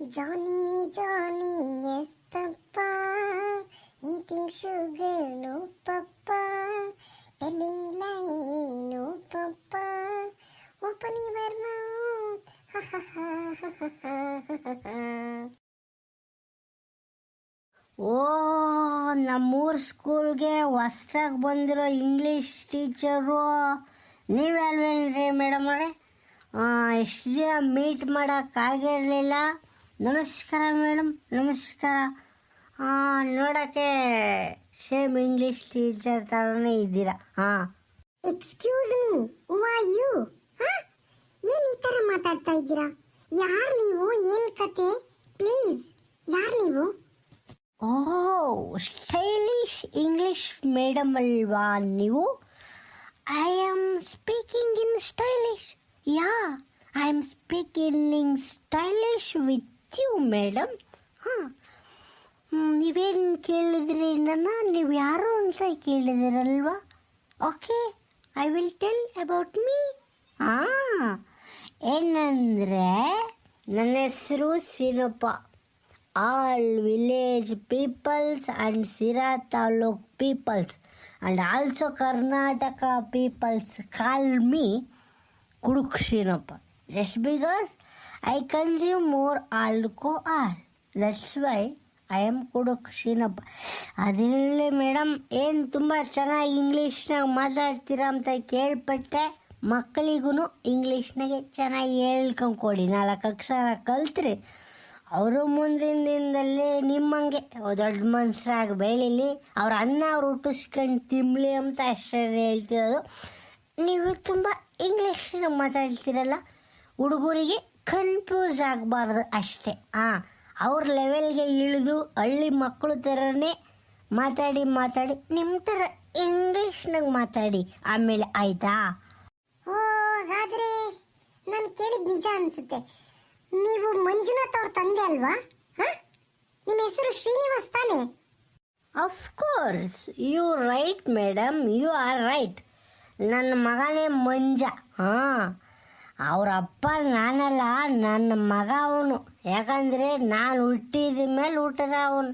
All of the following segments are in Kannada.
Johnny Johnny yes papa eating sugar no papa. Telling lies no open your mouth oh, ನಮ್ಮೂರು ಸ್ಕೂಲ್ಗೆ ಹೊಸ್ದಾಗಿ ಬಂದಿರೋ ಇಂಗ್ಲೀಷ್ ಟೀಚರು ನೀವೇ ಅಲ್ವೇನ್ರಿ ಮೇಡಮ್ ಅವರೇ? ಎಷ್ಟು ದಿನ ಮೀಟ್ ಮಾಡೋಕ್ಕಾಗಿರಲಿಲ್ಲ ನಮಸ್ಕಾರ ಮೇಡಮ್ ನಮಸ್ಕಾರ. ನೋಡೋಕ್ಕೆ ಸೇಮ್ ಇಂಗ್ಲೀಷ್ ಟೀಚರ್ ಥರನೇ ಇದ್ದೀರಾ? ಹಾಂ excuse me who are you ಏನ್ ಈ ತರ ಮಾತಾಡ್ತಾ ಇದ್ದೀರಾ? ಯಾರು ನೀವು? ಏನ್ ಕತೆ? ಪ್ಲೀಸ್ ಯಾರು ನೀವು? ಓ ಸ್ಟೈಲಿಶ್ ಇಂಗ್ಲಿಷ್ ಮೇಡಮ್ ಅಲ್ವಾ ನೀವು? I am speaking in stylish yeah I am speaking in stylish with you madam? ಹಾಂ. ನೀವೇನು ಕೇಳಿದ್ರಿ ನನ್ನ? ನೀವು ಯಾರು ಅಂತ ಕೇಳಿದಿರಲ್ವಾ? Okay, I will tell about me. ಹಾಂ. ಏನಂದರೆ, ನನ್ನ ಹೆಸರು Sirappa all village peoples and Sira taluk peoples. And also Karnataka peoples call me ಕುಡುಕ್ Shinappa just because I consume more alcohol that's why I am ಕುಡುಕ್ Shinappa ಅದಿರಲಿ ಮೇಡಮ್ ಏನು ತುಂಬ ಚೆನ್ನಾಗಿ ಇಂಗ್ಲೀಷ್ನಾಗ ಮಾತಾಡ್ತೀರಾ ಅಂತ ಕೇಳ್ಪಟ್ಟೆ ಮಕ್ಕಳಿಗೂ ಇಂಗ್ಲೀಷ್ನಾಗೆ ಚೆನ್ನಾಗಿ ಹೇಳ್ಕೊಂಕೊಡಿ ನಾಲ್ಕು ಅಕ್ಷರ ಕಲ್ತ್ರಿ ಅವರು ಮುಂದಿನ ದಿನದಲ್ಲಿ ನಿಮ್ಮಂಗೆ ದೊಡ್ಡ ಮನ್ಸರಾಗಿ ಬೆಳೀಲಿ ಅವ್ರ ಅನ್ನ ಅವ್ರು ಹುಟ್ಟಿಸ್ಕೊಂಡು ತಿನ್ಲಿ ಅಂತ ಅಷ್ಟೇ ಹೇಳ್ತಿರೋದು ನೀವು ತುಂಬ ಇಂಗ್ಲೀಷ್ನಾಗ ಮಾತಾಡ್ತಿರಲ್ಲ ಹುಡುಗರಿಗೆ ಕನ್ಫ್ಯೂಸ್ ಆಗಬಾರ್ದು ಅಷ್ಟೇ. ಹಾಂ ಅವ್ರ ಲೆವೆಲ್ಗೆ ಇಳಿದು ಹಳ್ಳಿ ಮಕ್ಕಳು ಥರನೇ ಮಾತಾಡಿ ಮಾತಾಡಿ ನಿಮ್ಮ ಥರ ಇಂಗ್ಲೀಷ್ನಾಗ ಮಾತಾಡಿ. ಆಮೇಲೆ ಆಯ್ತಾ? ಓ ಹಾಗಾದ್ರೆ ನಾನು ಕೇಳಿದ ನಿಜ ಅನ್ಸುತ್ತೆ. ನೀವು ಮಂಜುನಾಥ್ ಅವ್ರ ತಂದೆ ಅಲ್ವಾ? ಹ? ನಿಮ್ಮ ಹೆಸರು ಶ್ರೀನಿವಾಸ್ ತಾನೆ? Of course you right madam you are right ನನ್ನ ಮಗನೇ ಮಂಜ. ಹಾಂ. ಅವ್ರ ಅಪ್ಪ ನಾನಲ್ಲ, ನನ್ನ ಮಗ ಅವನು. ಯಾಕಂದರೆ ನಾನು ಹುಟ್ಟಿದ ಮೇಲೆ ಹುಟ್ಟದ ಅವನು.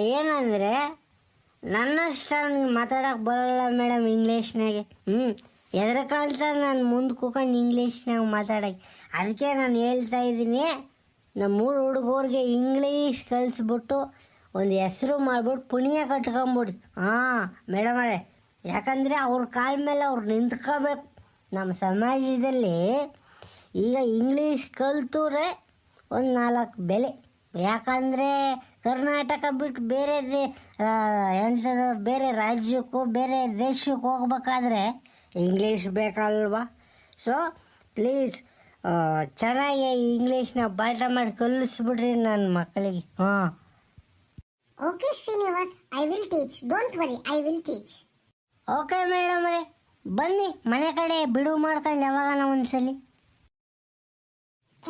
ಏನಂದರೆ ನನ್ನಷ್ಟ ಅವ್ನಿಗೆ ಮಾತಾಡೋಕೆ ಬರಲ್ಲ ಮೇಡಮ್ ಇಂಗ್ಲೀಷ್ನಾಗೆ. ಹ್ಞೂ ಎದ್ರಕಂತ ನಾನು ಮುಂದೆ ಕೂಕೊಂಡು ಇಂಗ್ಲೀಷ್ನಾಗ ಮಾತಾಡೋಕೆ ಅದಕ್ಕೆ ನಾನು ಹೇಳ್ತಾ ಇದ್ದೀನಿ ನಮ್ಮೂರು ಹುಡುಗರಿಗೆ ಇಂಗ್ಲೀಷ್ ಕಲಿಸ್ಬಿಟ್ಟು ಒಂದು ಹೆಸರು ಮಾಡ್ಬಿಟ್ಟು ಪುಣ್ಯ ಕಟ್ಕೊಂಬಿಡಿ. ಹಾಂ ಅಳೆ ಯಾಕಂದರೆ ಅವ್ರ ಕಾಲ ಮೇಲೆ ಅವ್ರು ನಿಂತ್ಕೋಬೇಕು. ನಮ್ಮ ಸಮಾಜದಲ್ಲಿ ಈಗ ಇಂಗ್ಲೀಷ್ ಕಲ್ತೂರೆ ಒಂದು ನಾಲ್ಕು ಬೆಲೆ. ಯಾಕಂದರೆ ಕರ್ನಾಟಕ ಬಿಟ್ಟು ಬೇರೆ ದೇ ಎಂಥದ್ದು ಬೇರೆ ರಾಜ್ಯಕ್ಕೂ ಬೇರೆ ದೇಶಕ್ಕೆ ಹೋಗ್ಬೇಕಾದ್ರೆ ಇಂಗ್ಲೀಷ್ ಬೇಕಲ್ವಾ? ಸೊ ಪ್ಲೀಸ್ ಚೆನ್ನಾಗಿ ಇಂಗ್ಲೀಷ್ನ ಪಾಠ ಮಾಡಿ ಕಲಿಸ್ಬಿಡ್ರಿ ನನ್ನ ಮಕ್ಕಳಿಗೆ. ಹಾಂ. Okay Srinivas I will teach don't worry I will teach okay madam ಬನ್ನಿ ಮನೆ ಕಡೆ ಬಿಡುವು ಮಾಡ್ಕೊಂಡು ಯಾವಾಗನ ಒಂದ್ಸಲಿ.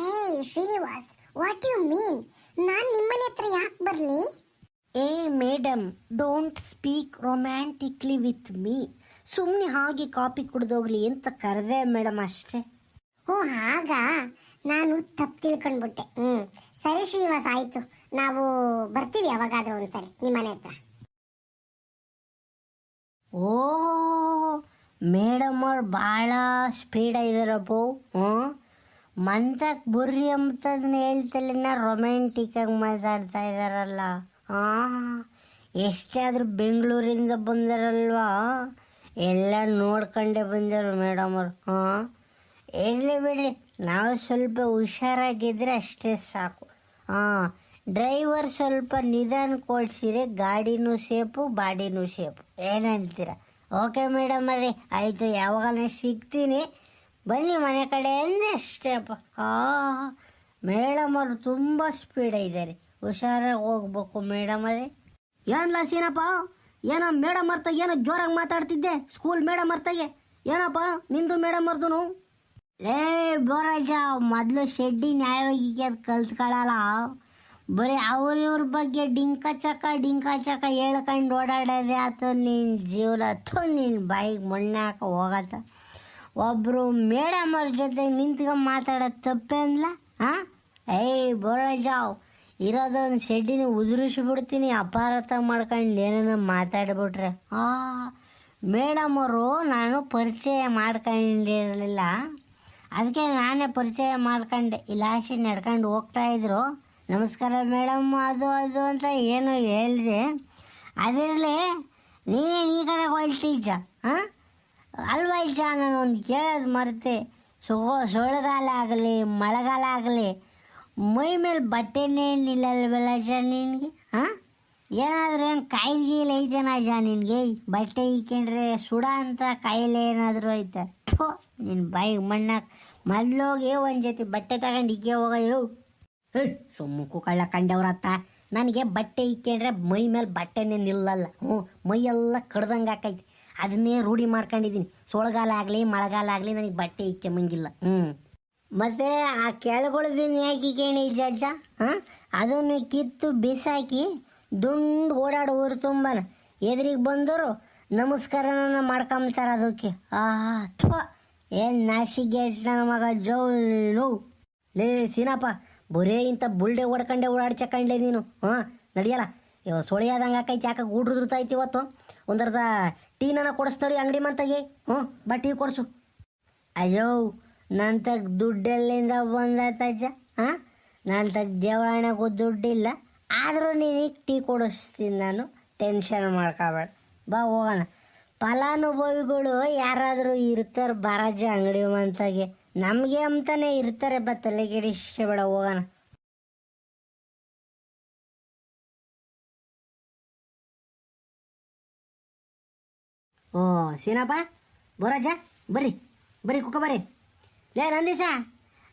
ಏ ಶ್ರೀನಿವಾಸ್ ವಾಟ್ ಯು ಮೀನ್ ನಾನ್ ನಿಮ್ಮನೆ ಹತ್ರ ಯಾಕೆ ಬರ್ಲಿ? ಏ madam don't speak romantically with me ಸುಮ್ಮನೆ ಹಾಗೆ ಕಾಪಿ ಕುಡ್ದೋಗ್ಲಿ ಅಂತ ಕರೆದೆ ಮೇಡಮ್ ಅಷ್ಟೇ. ಓ ಹಾಗಾ? ನಾನು ತಪ್ಪು ತಿಳ್ಕೊಂಡ್ಬಿಟ್ಟೆ. ಹ್ಞೂ ಸರಿ ಶ್ರೀನಿವಾಸ್ ಆಯಿತು. ನಾವು ಬರ್ತೀವಿ ಯಾವಾಗಾದ್ರೂ ಒಂದ್ಸರಿ ನಿಮ್ಮನೆ ಹತ್ರ. ಓ ಮೇಡಮ್ ಅವ್ರು ಭಾಳ ಸ್ಪೀಡ್ ಇದ್ದಾರಪ್ಪು ಹ್ಞೂ? ಮಂತಕ್ಕೆ ಬುರ್ರಿ ಅಂತದನ್ನ ಹೇಳ್ತಲಿನ ರೊಮ್ಯಾಂಟಿಕ್ಕಾಗಿ ಮಾತಾಡ್ತಾ ಇದ್ದಾರಲ್ಲ ಹಾಂ. ಎಷ್ಟೇ ಆದರೂ ಬೆಂಗಳೂರಿಂದ ಬಂದಾರಲ್ವಾ? ಎಲ್ಲ ನೋಡ್ಕೊಂಡೇ ಬಂದರು ಮೇಡಮ್ ಅವ್ರು. ಹಾಂ. ಇರಲಿ ಬಿಡಿ ನಾವು ಸ್ವಲ್ಪ ಹುಷಾರಾಗಿದ್ದರೆ ಅಷ್ಟೇ ಸಾಕು. ಹಾಂ. ಡ್ರೈವರ್ ಸ್ವಲ್ಪ ನಿಧಾನ ಕೊಡ್ಸಿರೆ ಗಾಡಿನೂ ಸೇಫು ಬಾಡಿನೂ ಸೇಫು. ಏನಂತೀರ? ಓಕೆ ಮೇಡಮ್ ಅಲ್ಲಿ ಆಯಿತು, ಯಾವಾಗಲೇ ಸಿಗ್ತೀನಿ. ಬನ್ನಿ ಮನೆ ಕಡೆ ಅಂದೆ ಅಷ್ಟೇಪ್ಪ ಹಾಂ, ಮೇಡಮ್ ಅವರು ತುಂಬ ಸ್ಪೀಡ್ ಇದ್ದಾರೆ. ಹುಷಾರಾಗಿ ಹೋಗ್ಬೇಕು ಮೇಡಮ್ ಅವರೇ. ಏನ್ಲ ಏನಪ್ಪ ಏನೋ ಮೇಡಮ್ ಅರ್ಥ ಏನೋ ಜೋರಾಗಿ ಮಾತಾಡ್ತಿದ್ದೆ. ಸ್ಕೂಲ್ ಮೇಡಮ್ ಅರ್ಥಗೆ ಏನಪ್ಪ ನಿಂದು ಮೇಡಮ್ ಅರ್ಧನು ಲೇ ಬೋರಾಜ ಮೊದ್ಲು ಶೆಡ್ಡಿ ನ್ಯಾಯವಾಗಿ ಕಲ್ತ್ಕೊಳ್ಳಲ್ಲ ಬರೀ ಅವ್ರ ಇವ್ರ ಬಗ್ಗೆ ಡಿಂಕ ಚಕ ಡಿಂಕ ಚಕ ಹೇಳ್ಕೊಂಡು ಓಡಾಡೋದೇ ಆತು. ನಿನ್ನ ಜೀವನ ಥು ನಿನ್ನ ಬಾಯಿಗೆ ಮಣ್ಣೆ ಹಾಕ ಹೋಗತ್ತ. ಒಬ್ಬರು ಮೇಡಮ್ ಅವ್ರ ಜೊತೆ ನಿಂತ್ಕೊಂಡು ಮಾತಾಡೋದು ತಪ್ಪೆ ಅಂದ್ಲ ಹಾಂ ಏಯ್ ಬೋಳ ಜಾವ್ ಇರೋದೊಂದು ಶೆಡ್ಡಿನ ಉದುರಿಸ್ಬಿಡ್ತೀನಿ, ಅಪಾರತ ಮಾಡ್ಕೊಂಡು ಏನೇನೋ ಮಾತಾಡ್ಬಿಟ್ರೆ. ಆ, ಮೇಡಮ್ ಅವರು ನಾನು ಪರಿಚಯ ಮಾಡ್ಕೊಂಡಿರಲಿಲ್ಲ. ಅದಕ್ಕೆ ನಾನೇ ಪರಿಚಯ ಮಾಡ್ಕೊಂಡೆ. ಇಲಾಶಿ ನಡ್ಕೊಂಡು ಹೋಗ್ತಾ ಇದ್ರು. ನಮಸ್ಕಾರ ಮೇಡಮ್, ಅದು ಅದು ಅಂತ ಏನೋ ಹೇಳಿದೆ. ಅದರಲ್ಲಿ ನೀನೇನು ಈ ಕಡೆ ಹೊಲ್ಟೀಜ ಹಾಂ? ಅಲ್ವಾ ಇಜ್ಜ ನಾನು ಒಂದು ಕೇಳೋದು ಮರೆತೆ. ಸೋ ಸೊಳ್ಳೆಗಾಲ ಆಗಲಿ, ಮಳೆಗಾಲ ಆಗಲಿ, ಮೈ ಮೇಲೆ ಬಟ್ಟೆನೇ ನಿಲ್ಲಲ್ವಲ್ಲ ಜ ನಿನಗೆ, ಹಾಂ? ಏನಾದರೂ ಏನು ಕಾಯಿಲೆ ಗೀಲೆ ಜ ನಿನಗೆ? ಬಟ್ಟೆ ಇಕ್ಕೊಂಡ್ರೆ ಸುಡ ಅಂತ ಕಾಯಿಲೆ ಏನಾದರೂ ಐತೆ? ಥೋ ನಿನ್ನ ಬಾಯಿಗೆ ಮಣ್ಣಾಕ ಮೊದ್ಲೋಗಿ ಒಂದು ಜೊತೆ ಬಟ್ಟೆ ತಗೊಂಡು ಇಕ್ಕೆ ಹೋಗೋ ಸುಮ್ಮಕ್ಕೂ ಕಳ್ಳ ಕಂಡವ್ರತ್ತ ನನಗೆ ಬಟ್ಟೆ ಇಕ್ಕೊಂಡ್ರೆ ಮೈ ಮೇಲೆ ಬಟ್ಟೆನೇ ನಿಲ್ಲಲ್ಲ. ಹ್ಞೂ ಮೈಯೆಲ್ಲ ಕಡ್ದಂಗೆ ಆಕೈತಿ. ಅದನ್ನೇ ರೂಢಿ ಮಾಡ್ಕೊಂಡಿದ್ದೀನಿ ಸೊಳಗಾಲ ಆಗಲಿ, ಮಳೆಗಾಲ ಆಗಲಿ ನನಗೆ ಬಟ್ಟೆ ಇಕ್ಕೊಂಬಂಗಿಲ್ಲ ಹ್ಞೂ ಮತ್ತು ಆ ಕೆಳಗೊಳ್ದಿನ ಯಾಕೆ ಕೇಳಿ ಜಜ್ಜ ಹಾಂ? ಅದನ್ನು ಕಿತ್ತು ಬಿಸಾಕಿ ದುಂಡು ಓಡಾಡು ಊರು ತುಂಬನ. ಎದುರಿಗೆ ಬಂದರು ನಮಸ್ಕಾರನ ಮಾಡ್ಕೊಂಬ್ತಾರೆ ಅದಕ್ಕೆ. ಆಹಾ ಏನು ನಾಸಿಗೆ ನನ್ನ ಮಗ ಜೋ ಲೇ, ಸೀನಪ್ಪ. ಬರೇ ಇಂಥ ಬುಲ್ಡೆ ಹೊಡ್ಕೊಂಡೆ ಓಡಾಡ್ಚಕೊಂಡೆ ನೀನು. ಹಾಂ, ನಡಿಯಲ್ಲ. ಇವ ಸೊಳಿಯಾದಂಗೆ ಆಕೈತಿ, ಯಾಕೆ ಗೂಡ್ರದ್ರತೈತಿ ಇವತ್ತು? ಒಂದರ್ಧ ಟೀನನ ಕೊಡಿಸ್ತಾಳಿ ಅಂಗಡಿ ಮಂತಾಗಿ. ಹ್ಞೂ, ಬಾ ಟೀ ಕೊಡಿಸು. ಅಯ್ಯೋ ನನ್ನ ತಗ ದುಡ್ಡೆಲ್ಲಿಂದ ಬಂದತ್ತಜ್ಜ ಹಾಂ ನನ್ನ ತಗ ದೇವರಾಣೆಗೂ ದುಡ್ಡಿಲ್ಲ. ಆದರೂ ನೀನು ಟೀ ಕೊಡಿಸ್ತೀನಿ ನಾನು. ಟೆನ್ಷನ್ ಮಾಡ್ಕೋಬೇಡ. ಬಾ, ಹೋಗೋಣ. ಫಲಾನುಭವಿಗಳು ಯಾರಾದರೂ ಇರ್ತಾರೆ ಬರಜ್ಜ ಅಂಗಡಿ ಮಂತಾಗೆ. ನಮಗೆ ಅಂತಾನೆ ಇರ್ತಾರೆ, ಬಾ ತಲೆಗೆಡಿಸ್ಬೇಡ ಬೇಡ, ಹೋಗೋಣ. ಓ ಸೀನಪ್ಪ ಬರೋಜ, ಬರ್ರಿ ಬರ್ರಿ, ಕುಕ್ಕ ಬರ್ರಿ. ಲೇ, ನಂದೀಸ,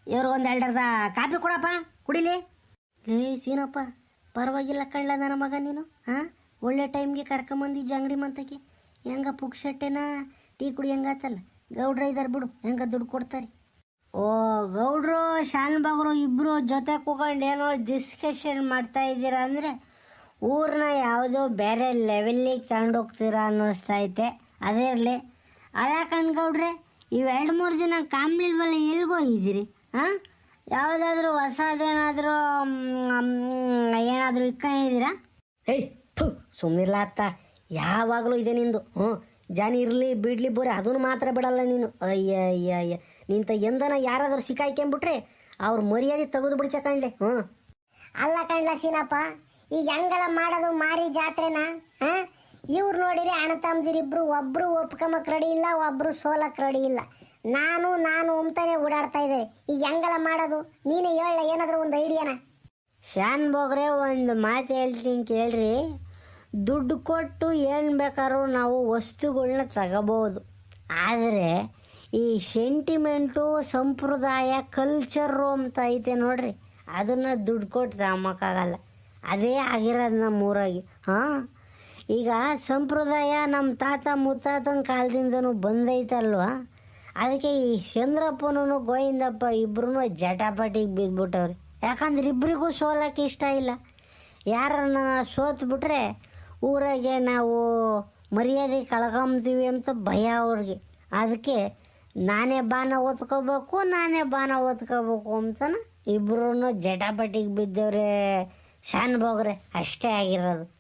ಇವರು ಒಂದು ಎರಡರ್ದ ಕಾಪಿ ಕೊಡಪ್ಪ, ಕುಡಿಲಿ. ಲೇ ಸೀನಪ್ಪ ಪರವಾಗಿಲ್ಲ ಕಳ್ಳ ನನ್ನ ಮಗ ನೀನು ಹಾಂ ಒಳ್ಳೆ ಟೈಮ್ಗೆ ಕರ್ಕೊಂಬಂದಿದ್ದೆ ಅಂಗಡಿ ಮಂತಕ್ಕೆ. ಹೆಂಗ ಪುಕ್ಷಟ್ಟೆನ ಟೀ ಕುಡಿ ಹೆಂಗಾತಲ್ಲ. ಗೌಡ್ರ ಇದಾರೆ ಬಿಡು, ಹೆಂಗೆ ದುಡ್ಡು ಕೊಡ್ತಾರೆ. ಓ, ಗೌಡ್ರು ಶಾನುಭಾಗರು ಇಬ್ಬರು ಜೊತೆ ಕೂಕೊಂಡು ಏನೋ ಡಿಸ್ಕಷನ್ ಮಾಡ್ತಾ ಇದ್ದೀರಾ ಅಂದರೆ ಊರನ್ನ ಯಾವುದೋ ಬೇರೆ ಲೆವೆಲ್ಲಿಗೆ ತಗೊಂಡೋಗ್ತೀರಾ ಅನ್ನಿಸ್ತೈತೆ ಅದೇ ಇರಲಿ. ಅದೇ ಕಣ್ಗೌಡ್ರೆ ಇವೆರಡು ಮೂರು ದಿನ ಕಾಮ್ಲಿಲ್ವಲ್ಲ ಎಲ್ಗೋಗಿದ್ದೀರಿ ಹಾಂ ಯಾವುದಾದ್ರೂ ಹೊಸದೇನಾದರೂ ಏನಾದರೂ ಇಕ್ಕೊಂಡಿದ್ದೀರಾ ಏಯ್, ಥು ಸುಮ್ಮನಿಲ್ಲ ಅತ್ತ. ಯಾವಾಗಲೂ ಇದೆ ನಿಂದು. ಹ್ಞೂ ಜಾನಿ ಇರಲಿ, ಬಿಡ್ಲಿ ಬೋರೆ ಅದನ್ನು ಮಾತ್ರ ಬಿಡಲ್ಲ ನೀನು. ಅಯ್ಯ ಅಯ್ಯ ಅಯ್ಯ ನಿಂತ ಎಂದನ ಯಾರಾದರೂ ಸಿಕ್ಕಾಯ್ಕೊಂಬಿಟ್ರೆ ಅವ್ರ ಮರ್ಯಾದೆ ತೆಗೆದು ಬಿಡ್ಚಕಂಡ್ಲೆ ಹ್ಞೂ. ಅಲ್ಲ ಕಣ್ಲ ಸೀನಪ್ಪ ಈಗ ಹೆಂಗಲ್ಲ ಮಾಡೋದು ಮಾರಿ ಜಾತ್ರೆನ, ಹಾ? ಇವ್ರು ನೋಡಿರಿ ಅಣ್ಣ ತಮ್ಮದಿರಿಬ್ರು ಒಬ್ರು ಒಪ್ಕಮಕ್ ರೆಡಿ ಇಲ್ಲ, ಒಬ್ರು ಸೋಲಕ್ ರೆಡಿ ಇಲ್ಲ. ನಾನು ನಾನು ಉಮ್ತಾನೆ ಓಡಾಡ್ತಾ ಇದ್ದೆ ಈಗ ಹೆಂಗಲ್ಲ ಮಾಡೋದು? ನೀನೇ ಹೇಳ, ಏನಾದರೂ ಒಂದು ಐಡಿಯಾನ? ಶಾನ್ ಬೋಗ್ರೆ, ಒಂದು ಮಾತು ಹೇಳ್ತೀನಿ ಕೇಳ್ರಿ. ದುಡ್ಡು ಕೊಟ್ಟು ಏನು ಬೇಕಾದ್ರೂ ನಾವು ವಸ್ತುಗಳನ್ನ ತಗೋಬೋದು. ಆದರೆ ಈ ಸೆಂಟಿಮೆಂಟು ಸಂಪ್ರದಾಯ ಕಲ್ಚರು ಅಂತ ಐತೆ ನೋಡ್ರಿ. ಅದನ್ನು ದುಡ್ಡು ಕೊಟ್ಟು ತಗೊಂಬಕ್ಕಾಗಲ್ಲ ಅದೇ ಆಗಿರೋದು ನಮ್ಮ ಊರಾಗಿ ಹಾಂ? ಈಗ ಸಂಪ್ರದಾಯ ನಮ್ಮ ತಾತ ಮುತ್ತಾತನ ಕಾಲದಿಂದನೂ ಬಂದೈತಲ್ವ? ಅದಕ್ಕೆ ಈ ಚಂದ್ರಪ್ಪನೂ ಗೋವಿಂದಪ್ಪ ಇಬ್ಬರೂ ಜಟಾಪಟಿಗೆ ಬಿದ್ದುಬಿಟ್ಟವ್ರಿ ಯಾಕಂದ್ರೆ ಇಬ್ಬರಿಗೂ ಸೋಲಕ್ಕೆ ಇಷ್ಟ ಇಲ್ಲ. ಯಾರನ್ನ ಸೋತ್ಬಿಟ್ರೆ ಊರಾಗೆ ನಾವು ಮರ್ಯಾದೆ ಕಳ್ಕೊಂಬ್ತೀವಿ ಅಂತ ಭಯ ಅವ್ರಿಗೆ. ಅದಕ್ಕೆ ನಾನೇ ಬಾನ ಓದ್ಕೋಬೇಕು ನಾನೇ ಬಾನ ಓದ್ಕೋಬೇಕು ಅಂತನ ಇಬ್ಬರೂ ಜಟಾಪಟಿಗೆ ಬಿದ್ದವ್ರೆ. ಶಾನ್ ಬೋಗ್ರೆ ಅಷ್ಟೇ ಆಗಿರೋದು.